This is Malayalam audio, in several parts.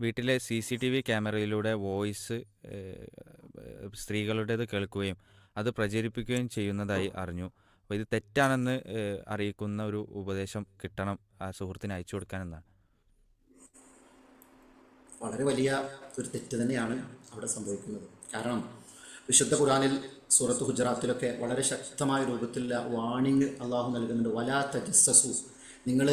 വീട്ടിലെ സി സി ടി വി ക്യാമറയിലൂടെ വോയിസ് സ്ത്രീകളുടേത് കേൾക്കുകയും അത് പ്രചരിപ്പിക്കുകയും ചെയ്യുന്നതായി അറിഞ്ഞു. അപ്പോൾ ഇത് തെറ്റാണെന്ന് അറിയിക്കുന്ന ഒരു ഉപദേശം കിട്ടണം ആ സുഹൃത്തിന് അയച്ചു കൊടുക്കാനെന്നാണ് വളരെ വലിയ ഒരു തെറ്റ് തന്നെയാണ് അവിടെ സംഭവിക്കുന്നത്. കാരണം വിശുദ്ധ ഖുറാനിൽ സൂറത്ത് ഗുജറാത്തിലൊക്കെ വളരെ ശക്തമായ രൂപത്തിലുള്ള വാണിംഗ് അള്ളാഹു നൽകുന്നുണ്ട്. വലാ തജസ്സസു. നിങ്ങൾ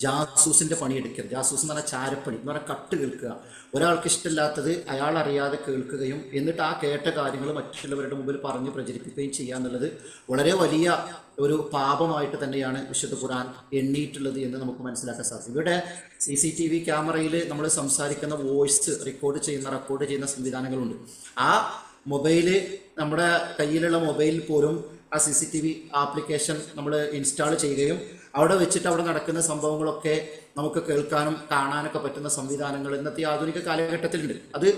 ജാസൂസിന്റെ പണിയെടുക്കരുത്. ജാസൂസ് എന്ന് പറഞ്ഞാൽ ചാരപ്പണി. എന്ന് പറഞ്ഞാൽ കട്ട് കേൾക്കുക. ഒരാൾക്ക് ഇഷ്ടമില്ലാത്തത് അയാൾ അറിയാതെ കേൾക്കുകയും എന്നിട്ട് ആ കേട്ട കാര്യങ്ങൾ മറ്റുള്ളവരുടെ മുമ്പിൽ പറഞ്ഞ് പ്രചരിപ്പിക്കുകയും ചെയ്യുക എന്നുള്ളത് വളരെ വലിയ ഒരു പാപമായിട്ട് തന്നെയാണ് വിശുദ്ധ ഖുർആൻ എണ്ണിയിട്ടുള്ളത് എന്ന് നമുക്ക് മനസ്സിലാക്കാൻ സാധിക്കും. ഇവിടെ സി സി ടി വി ക്യാമറയിൽ നമ്മൾ സംസാരിക്കുന്ന വോയിസ് റെക്കോർഡ് ചെയ്യുന്ന റെക്കോർഡ് ചെയ്യുന്ന സംവിധാനങ്ങളുണ്ട്. ആ മൊബൈൽ നമ്മുടെ കയ്യിലുള്ള മൊബൈലിൽ പോലും ആ C C T V application നമ്മൾ ഇൻസ്റ്റാൾ ചെയ്യുകയും അവിടെ വെച്ചിട്ട് അവിടെ നടക്കുന്ന സംഭവങ്ങളൊക്കെ നമുക്ക് കേൾക്കാനും കാണാനൊക്കെ പറ്റുന്ന സംവിധാനങ്ങൾ ഇന്നത്തെ ആധുനിക കാലഘട്ടത്തിലുണ്ട്. അത്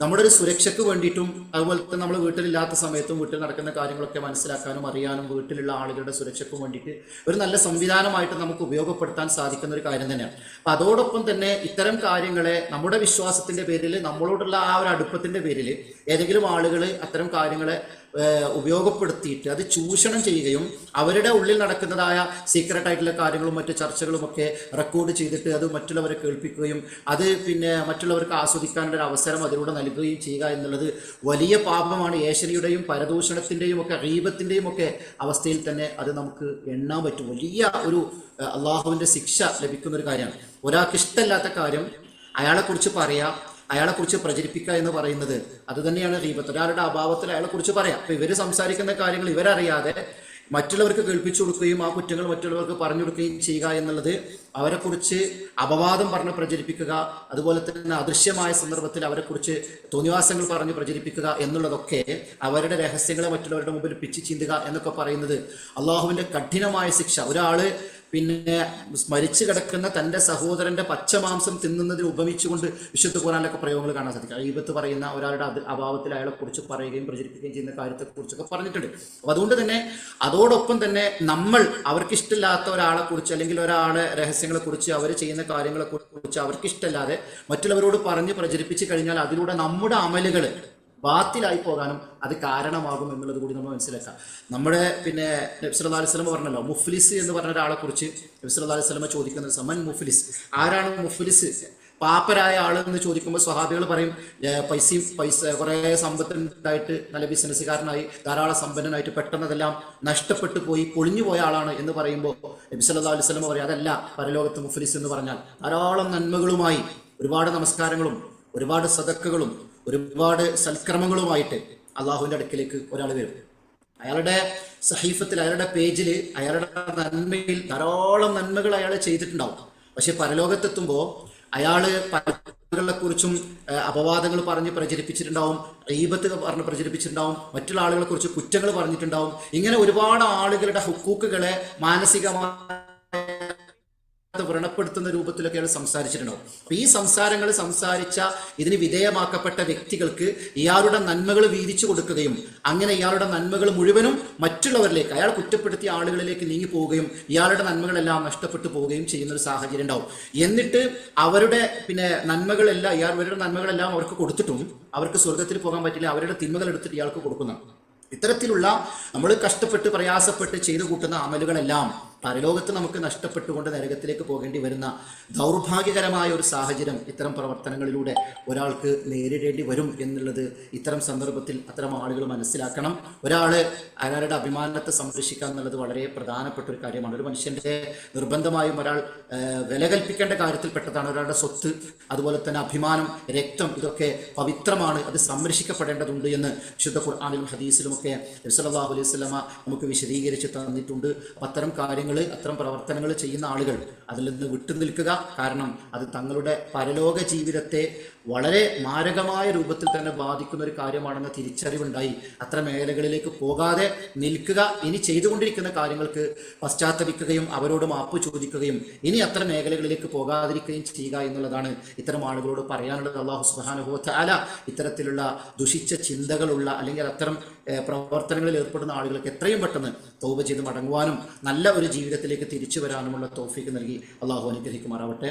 നമ്മുടെ ഒരു സുരക്ഷയ്ക്ക് വേണ്ടിയിട്ടും അതുപോലെ തന്നെ നമ്മൾ വീട്ടിലില്ലാത്ത സമയത്തും വീട്ടിൽ നടക്കുന്ന കാര്യങ്ങളൊക്കെ മനസ്സിലാക്കാനും അറിയാനും വീട്ടിലുള്ള ആളുകളുടെ സുരക്ഷയ്ക്കും വേണ്ടിയിട്ട് ഒരു നല്ല സംവിധാനമായിട്ട് നമുക്ക് ഉപയോഗപ്പെടുത്താൻ സാധിക്കുന്ന ഒരു കാര്യം തന്നെയാണ്. അപ്പം അതോടൊപ്പം തന്നെ ഇത്തരം കാര്യങ്ങളെ നമ്മുടെ വിശ്വാസത്തിന്റെ പേരിൽ നമ്മളോടുള്ള ആ ഒരു അടുപ്പത്തിന്റെ പേരിൽ ഏതെങ്കിലും ആളുകൾ അത്തരം കാര്യങ്ങളെ ഉപയോഗപ്പെടുത്തിയിട്ട് അത് ചൂഷണം ചെയ്യുകയും അവരുടെ ഉള്ളിൽ നടക്കുന്നതായ സീക്രട്ട് ആയിട്ടുള്ള കാര്യങ്ങളും മറ്റു ചർച്ചകളും ഒക്കെ റെക്കോർഡ് ചെയ്തിട്ട് അത് മറ്റുള്ളവരെ കേൾപ്പിക്കുകയും അത് പിന്നെ മറ്റുള്ളവർക്ക് ആസ്വദിക്കാനുള്ള ഒരു അവസരം അതിലൂടെ നൽകുകയും ചെയ്യുക എന്നുള്ളത് വലിയ പാപമാണ്. ഏശനിയുടെയും പരദൂഷണത്തിന്റെയും ഒക്കെ അറീപത്തിന്റെയും ഒക്കെ അവസ്ഥയിൽ തന്നെ അത് നമുക്ക് എണ്ണാൻ പറ്റും. വലിയ ഒരു അള്ളാഹുവിന്റെ ശിക്ഷ ലഭിക്കുന്ന ഒരു കാര്യമാണ്. ഒരാൾക്ക് ഇഷ്ടമല്ലാത്ത കാര്യം അയാളെക്കുറിച്ച് പറയാ അയാളെക്കുറിച്ച് പ്രചരിപ്പിക്കുക എന്ന് പറയുന്നത്. അത് തന്നെയാണ് റീബത്ത് ഒരാളുടെ അഭാവത്തിൽ അയാളെക്കുറിച്ച് പറയാം. അപ്പൊ ഇവർ സംസാരിക്കുന്ന കാര്യങ്ങൾ ഇവരറിയാതെ മറ്റുള്ളവർക്ക് കേൾപ്പിച്ചു കൊടുക്കുകയും ആ കുറ്റങ്ങൾ മറ്റുള്ളവർക്ക് പറഞ്ഞു കൊടുക്കുകയും ചെയ്യുക എന്നുള്ളത് അവരെക്കുറിച്ച് അപവാദം പറഞ്ഞ് പ്രചരിപ്പിക്കുക അതുപോലെ തന്നെ അദൃശ്യമായ സന്ദർഭത്തിൽ അവരെക്കുറിച്ച് തോന്നിവാസങ്ങൾ പറഞ്ഞ് പ്രചരിപ്പിക്കുക എന്നുള്ളതൊക്കെ അവരുടെ രഹസ്യങ്ങളെ മറ്റുള്ളവരുടെ മുമ്പിൽ പിച്ചു ചീന്തുക എന്നൊക്കെ പറയുന്നത് അള്ളാഹുവിന്റെ കഠിനമായ ശിക്ഷ. ഒരാൾ പിന്നെ സ്മരിച്ചു കിടക്കുന്ന തന്റെ സഹോദരന്റെ പച്ചമാംസം തിന്നുന്നതിന് ഉപമിച്ചുകൊണ്ട് വിശുദ്ധ ഖുറാനിലൊക്കെ പ്രയോഗങ്ങൾ കാണാൻ സാധിക്കും. അയ്യബത്ത് പറയുന്ന ഒരാളുടെ അത് അഭാവത്തിൽ അയാളെ കുറിച്ച് പറയുകയും പ്രചരിപ്പിക്കുകയും ചെയ്യുന്ന കാര്യത്തെക്കുറിച്ചൊക്കെ പറഞ്ഞിട്ടുണ്ട്. അപ്പൊ അതുകൊണ്ട് തന്നെ അതോടൊപ്പം തന്നെ നമ്മൾ അവർക്ക് ഇഷ്ടമില്ലാത്ത ഒരാളെ കുറിച്ച് അല്ലെങ്കിൽ ഒരാളെ രഹസ്യങ്ങളെക്കുറിച്ച് അവർ ചെയ്യുന്ന കാര്യങ്ങളെ കുറിച്ച് അവർക്ക് ഇഷ്ടമല്ലാതെ മറ്റുള്ളവരോട് പറഞ്ഞ് പ്രചരിപ്പിച്ചു കഴിഞ്ഞാൽ അതിലൂടെ നമ്മുടെ അമലുകൾ ബാത്തിലായി പോകാനും അത് കാരണമാകും എന്നുള്ളത് കൂടി നമ്മൾ മനസ്സിലാക്കാം നമ്മുടെ പിന്നെ നബ്സല്ലാ അലൈഹി സ്വലമ പറഞ്ഞല്ലോ മുഫ്ലിസ് എന്ന് പറഞ്ഞ ഒരാളെ കുറിച്ച് നബ്സല്ലാ അലൈഹി സ്വലമ ചോദിക്കുന്നത് സമൻ മുഫ്ലിസ്? ആരാണ് മുഫ്ലിസ്? പാപ്പരായ ആൾ എന്ന് ചോദിക്കുമ്പോൾ സ്വഹാബികൾ പറയും പൈസ പൈസ കുറേ സമ്പത്തുണ്ടായിട്ട് നല്ല ബിസിനസ്സുകാരനായി ധാരാളം സമ്പന്നനായിട്ട് പെട്ടെന്നതെല്ലാം നഷ്ടപ്പെട്ടു പോയി പൊളിഞ്ഞു പോയ ആളാണ് എന്ന് പറയുമ്പോൾ നബി സല്ലല്ലാഹു അലൈഹി വസല്ലം പറയും അതല്ല പരലോകത്ത് മുഫ്ലിസ് എന്ന് പറഞ്ഞാൽ ധാരാളം നന്മകളുമായി ഒരുപാട് നമസ്കാരങ്ങളും ഒരുപാട് സദക്കുകളും ഒരുപാട് സൽക്രമങ്ങളുമായിട്ട് അള്ളാഹുവിന്റെ അടുക്കിലേക്ക് ഒരാൾ വരും. അയാളുടെ സഹീഫത്തിൽ അയാളുടെ പേജിൽ അയാളുടെ നന്മയിൽ ധാരാളം നന്മകൾ അയാൾ ചെയ്തിട്ടുണ്ടാവും. പക്ഷെ പരലോകത്തെത്തുമ്പോൾ അയാൾ െ കുറിച്ചും അപവാദങ്ങൾ പറഞ്ഞ് പ്രചരിപ്പിച്ചിട്ടുണ്ടാവും ഈബത്ത് പറഞ്ഞ് പ്രചരിപ്പിച്ചിട്ടുണ്ടാവും മറ്റുള്ള ആളുകളെ കുറിച്ച് കുറ്റങ്ങൾ പറഞ്ഞിട്ടുണ്ടാവും. ഇങ്ങനെ ഒരുപാട് ആളുകളുടെ ഹുക്കൂക്കുകളെ മാനസികമായി വ്രണപ്പെടുത്തുന്ന രൂപത്തിലൊക്കെ അയാൾ സംസാരിച്ചിട്ടുണ്ടാവും അപ്പൊ ഈ സംസാരങ്ങൾ സംസാരിച്ച ഇതിന് വിധേയമാക്കപ്പെട്ട വ്യക്തികൾക്ക് ഇയാളുടെ നന്മകൾ വീതിച്ചു കൊടുക്കുകയും അങ്ങനെ ഇയാളുടെ നന്മകൾ മുഴുവനും മറ്റുള്ളവരിലേക്ക് അയാൾ കുറ്റപ്പെടുത്തിയ ആളുകളിലേക്ക് നീങ്ങി പോവുകയും ഇയാളുടെ നന്മകളെല്ലാം നഷ്ടപ്പെട്ടു പോവുകയും ചെയ്യുന്ന ഒരു സാഹചര്യം ഉണ്ടാവും. എന്നിട്ട് അവരുടെ പിന്നെ നന്മകളെല്ലാം ഇയാൾ അവരുടെ നന്മകളെല്ലാം അവർക്ക് കൊടുത്തിട്ടും അവർക്ക് സ്വർഗത്തിൽ പോകാൻ പറ്റില്ല അവരുടെ തിന്മകൾ എടുത്തിട്ട് ഇയാൾക്ക് കൊടുക്കുന്നതാണ് ഇത്തരത്തിലുള്ള നമ്മൾ കഷ്ടപ്പെട്ട് പ്രയാസപ്പെട്ട് ചെയ്തു കൂട്ടുന്ന അമലുകളെല്ലാം പരലോകത്ത് നമുക്ക് നഷ്ടപ്പെട്ടുകൊണ്ട് നരകത്തിലേക്ക് പോകേണ്ടി വരുന്ന ദൗർഭാഗ്യകരമായ ഒരു സാഹചര്യം ഇത്തരം പ്രവർത്തനങ്ങളിലൂടെ ഒരാൾക്ക് നേരിടേണ്ടി വരും എന്നുള്ളത് ഇത്തരം സന്ദർഭത്തിൽ അത്തരം ആളുകൾ മനസ്സിലാക്കണം. ഒരാൾ അയാളുടെ അഭിമാനത്തെ സംരക്ഷിക്കുക എന്നുള്ളത് വളരെ പ്രധാനപ്പെട്ട ഒരു കാര്യമാണ്. ഒരു മനുഷ്യന്റെ നിർബന്ധമായും ഒരാൾ വില കൽപ്പിക്കേണ്ട കാര്യത്തിൽപ്പെട്ടതാണ്. ഒരാളുടെ സ്വത്ത് അതുപോലെ തന്നെ അഭിമാനം രക്തം ഇതൊക്കെ പവിത്രമാണ്. അത് സംരക്ഷിക്കപ്പെടേണ്ടതുണ്ട് എന്ന് വിശുദ്ധ ഖുർആാനിലും ഹദീസിലുമൊക്കെ അലൈഹി സ്വലമ നമുക്ക് വിശദീകരിച്ച് തന്നിട്ടുണ്ട്. അത്തരം കാര്യങ്ങൾ അത്തരം പ്രവർത്തനങ്ങൾ ചെയ്യുന്ന ആളുകൾ അതിൽ നിന്ന് വിട്ടുനിൽക്കുക. കാരണം അത് തങ്ങളുടെ പരലോക ജീവിതത്തെ വളരെ മാരകമായ രൂപത്തിൽ തന്നെ ബാധിക്കുന്ന ഒരു കാര്യമാണെന്ന തിരിച്ചറിവുണ്ടായി. അത്ര മേഖലകളിലേക്ക് പോകാതെ നിൽക്കുക ഇനി ചെയ്തുകൊണ്ടിരിക്കുന്ന കാര്യങ്ങൾക്ക് പശ്ചാത്തപിക്കുകയും അവരോട് മാപ്പ് ചോദിക്കുകയും ഇനി അത്ര മേഖലകളിലേക്ക് പോകാതിരിക്കുകയും ചെയ്യുക എന്നുള്ളതാണ് ഇത്തരം ആളുകളോട് പറയാനുള്ളത്. അള്ളാഹു സുബാനുഭവത്ത അല ഇത്തരത്തിലുള്ള ദുഷിച്ച ചിന്തകളുള്ള അല്ലെങ്കിൽ അത്തരം പ്രവർത്തനങ്ങളിൽ ഏർപ്പെടുന്ന ആളുകൾക്ക് എത്രയും പെട്ടെന്ന് തൗബ ചെയ്ത് മടങ്ങുവാനും നല്ല ഒരു ജീവിതത്തിലേക്ക് തിരിച്ചു വരാനുമുള്ള തോഫിക്ക് നൽകി. അള്ളാഹു അനുഗ്രഹിക്കുമാറാവട്ടെ.